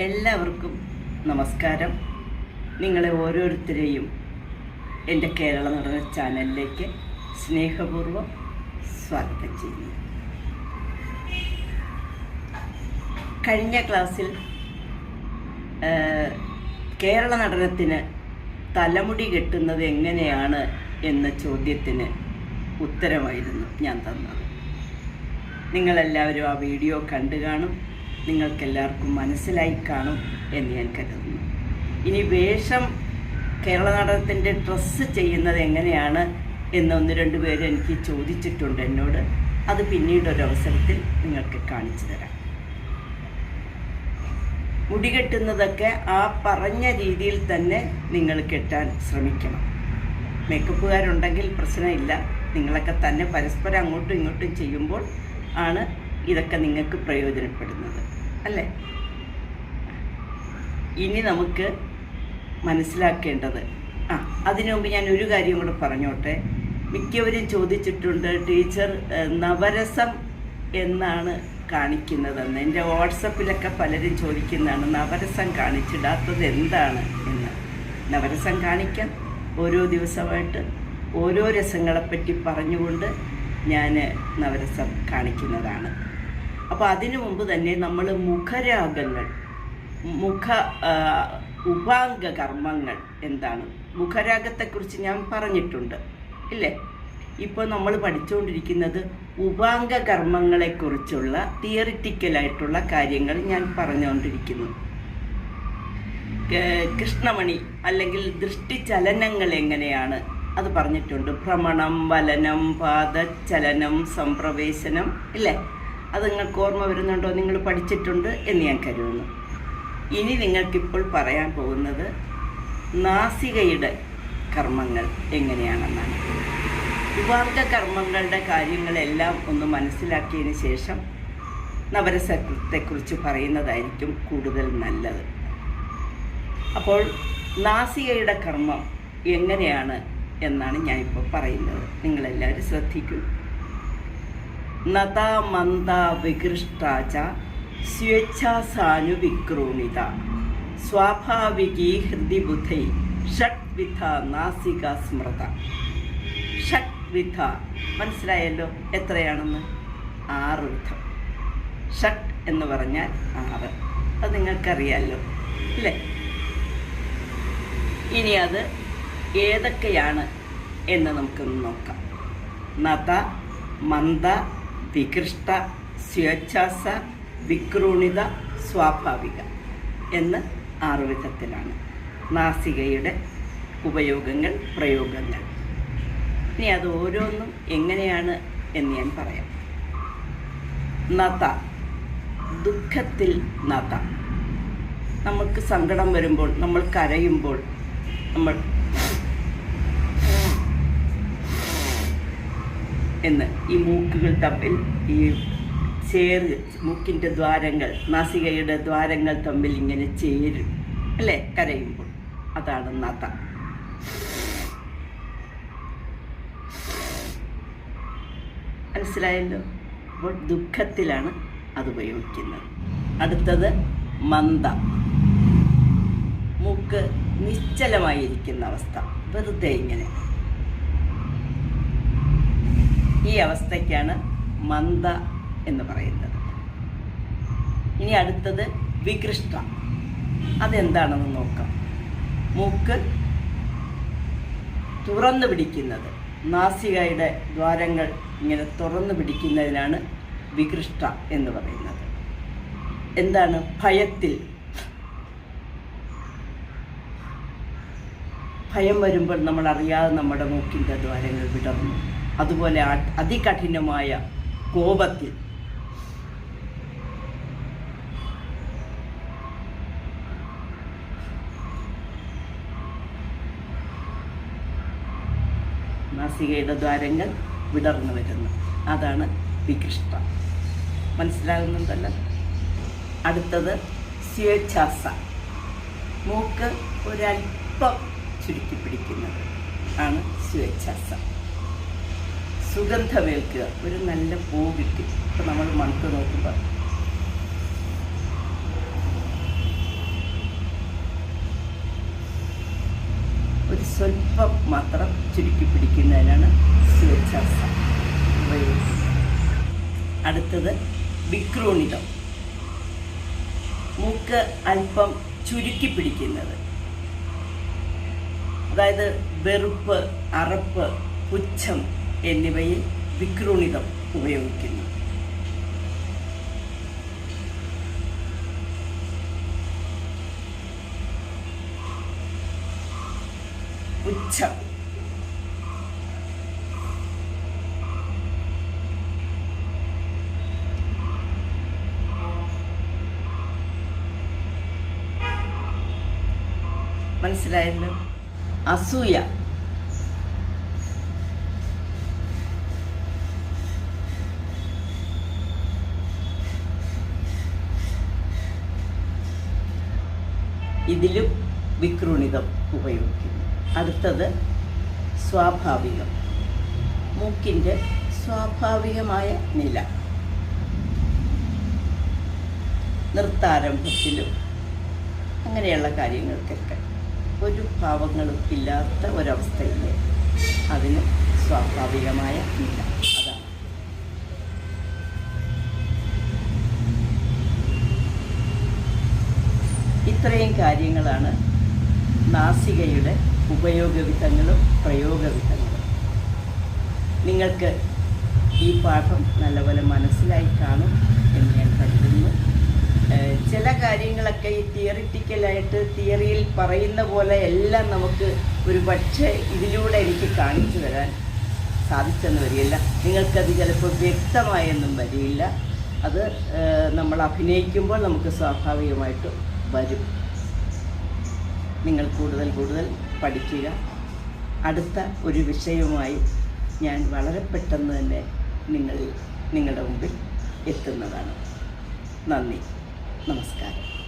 എല്ലാവർക്കും നമസ്കാരം. നിങ്ങളെ ഓരോരുത്തരെയും എന്റെ കേരള നടന ചാനലിലേക്ക് സ്നേഹപൂർവം സ്വാഗതം ചെയ്യുന്നു. കഴിഞ്ഞ ക്ലാസ്സിൽ കേരള നടനത്തിന് തലമുടി കെട്ടുന്നത് എങ്ങനെയാണ് എന്ന ചോദ്യത്തിന് ഉത്തരമായിരുന്നു ഞാൻ തന്നത്. നിങ്ങളെല്ലാവരും ആ വീഡിയോ കണ്ടു കാണും. നിങ്ങൾക്കെല്ലാവർക്കും മനസ്സിലായി കാണും എന്ന് ഞാൻ കരുതുന്നു. ഇനി വേഷം കേരള നാടകത്തിന്റെ ഡ്രസ്സ് ചെയ്യുന്നത് എങ്ങനെയാണ് എന്ന് ഒന്ന് രണ്ട് പേര് എനിക്ക് ചോദിച്ചിട്ടുണ്ട് എന്നോട്. അത് പിന്നീട് ഒരു അവസരത്തിൽ നിങ്ങൾക്ക് കാണിച്ചു തരാം. മുടി കെട്ടുന്നതൊക്കെ ആ പറഞ്ഞ രീതിയിൽ തന്നെ നിങ്ങൾ കെട്ടാൻ ശ്രമിക്കണം. മേക്കപ്പുകാരുണ്ടെങ്കിൽ പ്രശ്നമില്ല. നിങ്ങളൊക്കെ തന്നെ പരസ്പരം അങ്ങോട്ടും ഇങ്ങോട്ടും ചെയ്യുമ്പോൾ ആണ് ഇതൊക്കെ നിങ്ങൾക്ക് പ്രയോജനപ്പെടുന്നത് അല്ലേ? ഇനി നമുക്ക് മനസ്സിലാക്കേണ്ടത് ആ അതിനു മുമ്പ് ഞാൻ ഒരു കാര്യം കൂടെ പറഞ്ഞോട്ടെ. മിക്കവരും ചോദിച്ചിട്ടുണ്ട് ടീച്ചർ നവരസം എന്നാണ് കാണിക്കുന്നതെന്ന്. എന്റെ വാട്സപ്പിലൊക്കെ പലരും ചോദിക്കുന്നതാണ് നവരസം കാണിച്ചിടാത്തത് എന്താണ് എന്ന്. നവരസം കാണിക്കാൻ ഓരോ ദിവസമായിട്ട് ഓരോ രസങ്ങളെപ്പറ്റി പറഞ്ഞുകൊണ്ട് ഞാൻ നവരസം കാണിക്കുന്നതാണ്. അപ്പോൾ അതിനു മുമ്പ് തന്നെ നമ്മൾ മുഖരാഗങ്ങൾ മുഖ ഉപാംഗ കർമ്മങ്ങൾ എന്താണ്? മുഖരാഗത്തെക്കുറിച്ച് ഞാൻ പറഞ്ഞിട്ടുണ്ട് ഇല്ലേ? ഇപ്പോൾ നമ്മൾ പഠിച്ചുകൊണ്ടിരിക്കുന്നത് ഉപാംഗ കർമ്മങ്ങളെക്കുറിച്ചുള്ള തിയറിറ്റിക്കലായിട്ടുള്ള കാര്യങ്ങൾ ഞാൻ പറഞ്ഞുകൊണ്ടിരിക്കുന്നു കൃഷ്ണമണി അല്ലെങ്കിൽ ദൃഷ്ടിചലനങ്ങൾ എങ്ങനെയാണ് അത് പറഞ്ഞിട്ടുണ്ട്. ഭ്രമണം വലനം പാദചലനം സംപ്രവേശനം ഇല്ലേ? അത് നിങ്ങൾക്ക് ഓർമ്മ വരുന്നുണ്ടോ? നിങ്ങൾ പഠിച്ചിട്ടുണ്ട് എന്ന് ഞാൻ കരുതുന്നു. ഇനി നിങ്ങൾക്കിപ്പോൾ പറയാൻ പോകുന്നത് നാസികയുടെ കർമ്മങ്ങൾ എങ്ങനെയാണെന്നാണ്. വിവാഹ കർമ്മങ്ങളുടെ കാര്യങ്ങളെല്ലാം ഒന്ന് മനസ്സിലാക്കിയതിന് ശേഷം നവരസത്തെക്കുറിച്ച് പറയുന്നതായിരിക്കും കൂടുതൽ നല്ലത്. അപ്പോൾ നാസികയുടെ കർമ്മം എങ്ങനെയാണ് എന്നാണ് ഞാനിപ്പോൾ പറയുന്നത്. നിങ്ങളെല്ലാവരും ശ്രദ്ധിക്കൂ. നത സ്വേച്ഛാസാനുവിക്രോണിത സ്വാഭാവികീ ഹൃദിബുദ്ധൈ ഷഡ്വിധ നാസിക സ്മൃത. ഷഡ്വിധ മനസ്സിലായല്ലോ എത്രയാണെന്ന്? ആറ് വിധം. ഷട്ട് എന്ന് പറഞ്ഞാൽ ആറ്. അത് നിങ്ങൾക്കറിയാമല്ലോ അല്ലേ? ഇനി അത് ഏതൊക്കെയാണ് എന്ന് നമുക്കൊന്ന് നോക്കാം. നത മന്ദ വികൃഷ്ട സ്വേച്ഛാസ വിക്രൂണിത സ്വാഭാവിക എന്ന് ആറു വിധത്തിലാണ്. നാസികയുടെ ഉപയോഗങ്ങൾ പ്രയോഗങ്ങൾ. ഇനി അത് ഓരോന്നും എങ്ങനെയാണ് എന്ന് ഞാൻ പറയാം. നത ദുഃഖത്തിൽ നത നമുക്ക് സങ്കടം വരുമ്പോൾ നമ്മൾ കരയുമ്പോൾ നമ്മൾ എന്ന് ഈ മൂക്കുകൾ തമ്മിൽ ഈ ചേര് മൂക്കിന്റെ ദ്വാരങ്ങൾ നാസികയുടെ ദ്വാരങ്ങൾ തമ്മിൽ ഇങ്ങനെ ചേരും. അല്ലേ? കരയുമ്പോൾ. അതാണ് നത മനസ്സിലായല്ലോ? അപ്പോൾ ദുഃഖത്തിലാണ് അത് ഉപയോഗിക്കുന്നത്. അടുത്തത് മന്ദ. മൂക്ക് നിശ്ചലമായിരിക്കുന്ന അവസ്ഥ. വെറുതെ ഇങ്ങനെ ഈ അവസ്ഥയ്ക്കാണ് മന്ദ എന്ന് പറയുന്നത്. ഇനി അടുത്തത് വികൃഷ്ട. അതെന്താണെന്ന് നോക്കാം. മൂക്ക് തുറന്നു പിടിക്കുന്നത്. നാസികയുടെ ദ്വാരങ്ങൾ ഇങ്ങനെ തുറന്നു പിടിക്കുന്നതിനാണ് വികൃഷ്ട എന്ന് പറയുന്നത്. എന്താണ്? ഭയത്തിൽ. ഭയം വരുമ്പോൾ നമ്മൾ അറിയാതെ നമ്മുടെ മൂക്കിന്റെ ദ്വാരങ്ങൾ വിടർന്നു. അതുപോലെ അതികഠിനമായ കോപത്തിൽ. നാസികയുടെ ദ്വാരങ്ങൾ വിടർന്നു വരുന്നു. അതാണ് വികൃഷ്ട. മനസ്സിലാകുന്നുണ്ടല്ലോ? അടുത്തത് സ്വേച്ഛാസ. മൂക്ക് ഒരല്പം ചുരുക്കി പിടിക്കുന്നത് ആണ് സ്വേച്ഛാസ. സുഗന്ധമേൽക്കുക. ഒരു നല്ല പൂ കിട്ടി. ഇപ്പം നമ്മൾ മണത്ത് നോക്കുമ്പോൾ ഒരു സ്വല്പം മാത്രം ചുരുക്കി പിടിക്കുന്നതിനാണ് സ്വേച്ഛാസ അടുത്തത് വിക്രൂണിതം. മൂക്ക് അല്പം ചുരുക്കി പിടിക്കുന്നത്. അതായത് വെറുപ്പ് അറപ്പ് പുച്ഛം എന്നിവയിൽ വിക്രൂണിതം ഉപയോഗിക്കുന്നു. പുച്ഛം. മനസ്സിലായല്ലോ? അസൂയ. ഇതിലും വിക്രുണിതം ഉപയോഗിക്കുന്നു. അടുത്തത് സ്വാഭാവികം. മൂക്കിന്റെ സ്വാഭാവികമായ നില. നൃത്താരംഭത്തിലും അങ്ങനെയുള്ള കാര്യങ്ങൾക്കൊക്കെ ഒരു ഭാവങ്ങളും ഇല്ലാത്ത ഒരവസ്ഥയില്ലേ? അതിന് സ്വാഭാവികമായ നില. ഇത്രയും കാര്യങ്ങളാണ് നാസികയുടെ ഉപയോഗവിധങ്ങളും പ്രയോഗവിധങ്ങളും. നിങ്ങൾക്ക് ഈ പാഠം നല്ലപോലെ മനസ്സിലായി കാണും എന്ന് ഞാൻ കരുതുന്നു. ചില കാര്യങ്ങളൊക്കെ ഈ തിയറിറ്റിക്കലായിട്ട് തിയറിയിൽ പറയുന്ന പോലെ എല്ലാം നമുക്ക് ഒരു പക്ഷേ ഇതിലൂടെ എനിക്ക് കാണിച്ചു തരാൻ സാധിച്ചെന്ന് വരികയില്ല. നിങ്ങൾക്കത് ചിലപ്പോൾ വ്യക്തമായെന്നും വരികയില്ല. അത് നമ്മൾ അഭിനയിക്കുമ്പോൾ നമുക്ക് സ്വാഭാവികമായിട്ട് വരും. നിങ്ങൾ കൂടുതൽ കൂടുതൽ പഠിക്കുക. അടുത്ത ഒരു വിഷയവുമായി ഞാൻ വളരെ പെട്ടെന്ന് തന്നെ നിങ്ങളിൽ നിങ്ങളുടെ മുമ്പിൽ എത്തുന്നതാണ്. നന്ദി. നമസ്കാരം.